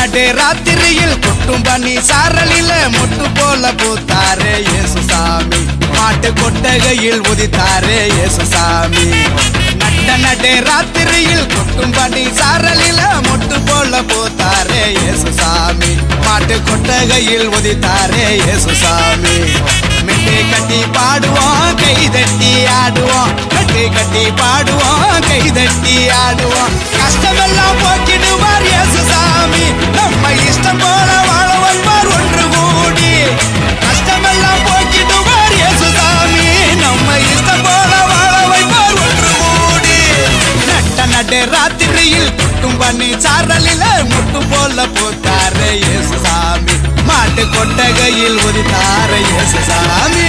நடு ராத்திரியில் கொட்டும் பண்ணி சாரலில முட்டு போல பூத்தாரே இயேசு சாமி மாட்டு கொட்டகையில் உதித்தாரே இயேசு நட்ட நடு ராத்திரியில் கொட்டும் பண்ணி சாரலில முட்டு போல பூத்தாரே இயேசு சாமி மாட்டு கொட்டகையில் உதித்தாரே இயேசு மெட்டை கட்டி பாடுவோம் கை தட்டி ஆடுவோம். கட்டி கட்டி பாடுவோம் கை தட்டி ஆடுவோம். கஷ்டமெல்லாம் போக்கிடுவார் நம்ம இஷ்டம் போல வாழ வந்தார் ஒன்று கூடி கஷ்டமெல்லாம் போக்கிடுவார் இயேசு நம்ம இஷ்டம் போல வாழ வைப்பார் ஒன்று கூடி நட்ட நடு ராத்திரியில் குட்டும் பண்ணி சாரலில முட்டு போல போத்தாரு இயேசு சாமி மாட்டு கொட்டகையில் ஒரு இயேசு சாமி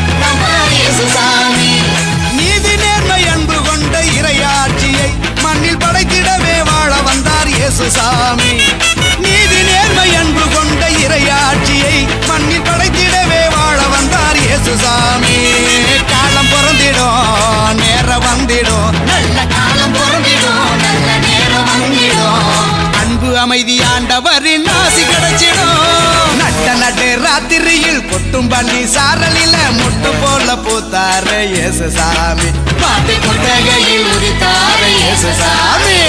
இயேசு சாமி. நீதி நேர்மை அன்பு கொண்ட இறையாட்சியை மண்ணில் படைத்திடவே வாழ வந்தார் இயேசு சாமி. காலம் பிறந்திடும் நேரம் வந்திடும். நல்ல காலம் பொருந்திடும் நல்ல நேரம் வந்திடும். அன்பு அமைதி ஆண்டவரின் ஆசி கிடைச்சிடும். நட்ட நட்டு ராத்திரியில் கொட்டும் பண்ணி சாரலில முட்டு போல பூத்தாரு இயேசு சாமி. பாட்டு கொட்டகையில் உரித்தாரு இயேசு சாமி.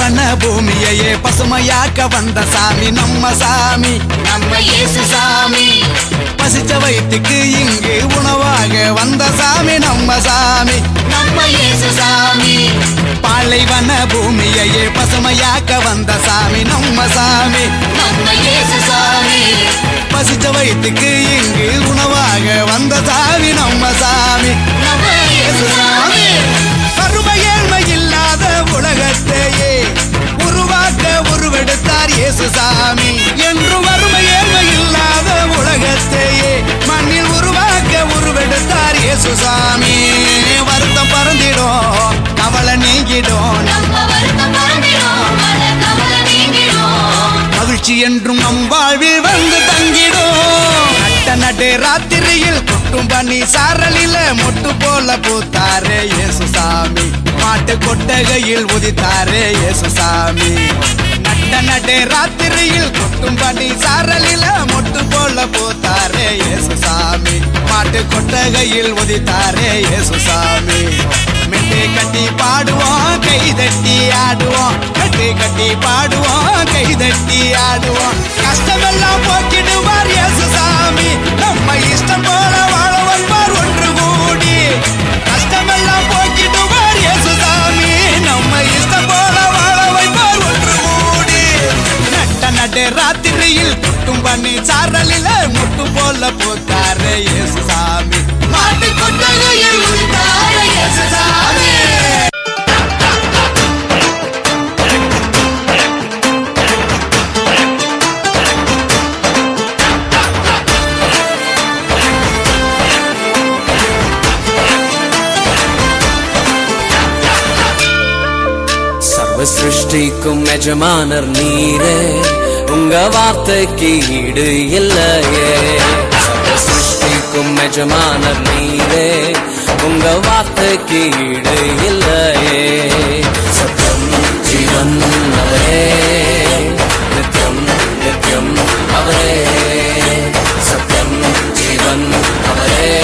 பாலைவன பூமியையே பசுமையாக்க வந்த சாமி நம்ம சாமி நம்ம இயேசு சாமி. பசிச்ச வயிற்றுக்கு இங்கு உணவாக வந்த சாமி நம்ம சாமி நம்ம இயேசு சாமி. பாலைவன பூமியையே பசுமையாக்க வந்த சாமி நம்ம சாமி நம்ம இயேசு சாமி. பசிச்ச வயிற்றுக்கு இங்கு உணவாக வந்த சாமி நம்ம சாமி நம்ம இயேசு சாமி. வறுமை ஏழ்மை இல்லாத உலகத்தில் உருவெடுத்தார் இயேசு சாமி என்று வறுமை ஏழ்மை இல்லாத உலகத்தையே மண்ணில் உருவாக்க உருவெடுத்தார் இயேசு சாமி வருத்தம் பறந்திடும் கவலை நீங்கிடும். மகிழ்ச்சி என்றும் நம் வாழ்வில் வந்து தங்கிடும். நட்ட நடு ராத்திரியில் கொட்டும் பண்ணி சாரலில மொட்டு போல பூத்தாரே இயேசு சாமி மாட்டு கொட்டகையில் உதித்தாரே இயேசு சாமி நடு ராத்திரியில் கொட்டும் பண்ணி சாரலில மொட்டு போல போத்தாரே இயேசுசாமி. மாட்டு கொட்டகையில் உதித்தாரே இயேசுசாமி. சாமி கட்டி பாடுவோம் கை தட்டி ஆடுவோம். கட்டி கட்டி பாடுவோம் கை தட்டி ஆடுவோம். கஷ்டமெல்லாம் போக்கிடுவார் இயேசுசாமி. நம்ம இஷ்டம் சர்வ சிருஷ்டிக்கும் எஜமானர் நீரே உங்க வார்த்தைக்கு ஈடு இல்லையே சர்வ சிருஷ்டிக்கும் எஜமானர் நீரே உங்க வார்த்தைக்கு ஈடு இல்லையே சத்தம் ஜீவன் அவரே நித்யம் நித்யம் அவரே சத்யம் ஜீவன் அவரே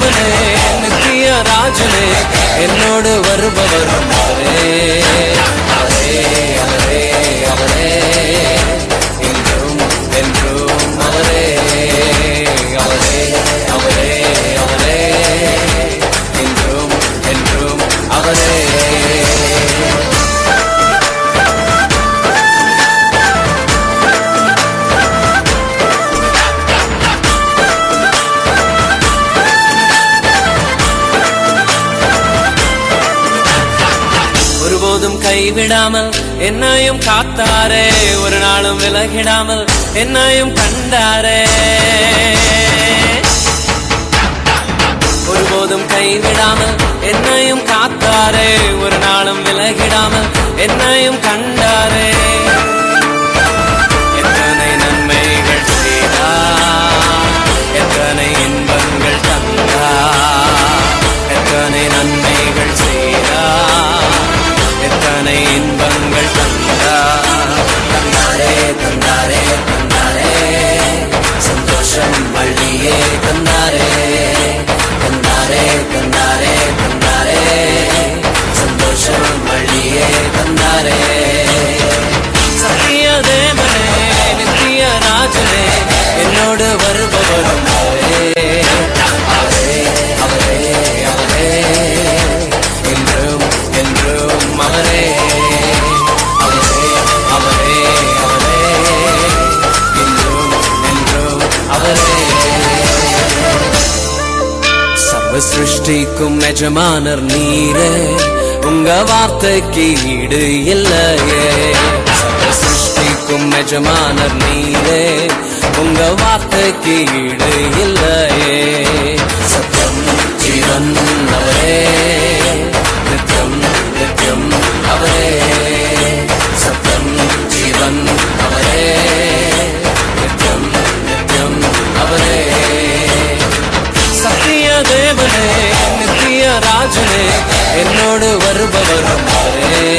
தேவனே நித்திய ராஜனே என்னோடு வருபவர். கைவிடாமல் என்னையும் காத்தாரே ஒரு நாளும் விலகிடாமல் என்னையும் கண்டாரே. ஒருபோதும் கைவிடாமல் என்னையும் காத்தாரே ஒரு நாளும் விலகிடாமல் என்னையும் கண்டாரே. சர்வ எஜமானர் நீரே. உங்க வார்த்தைக்கு ஈடு இல்லையே. சிருஷ்டிக்கும் எஜமானர் நீரே. உங்க வார்த்தைக்கு ஈடு இல்லையே. சத்தம் ஜீவன் அவரே. நித்தம் நித்தம் அவரே. ராஜனே என்னோடு வருபவரும் அவரே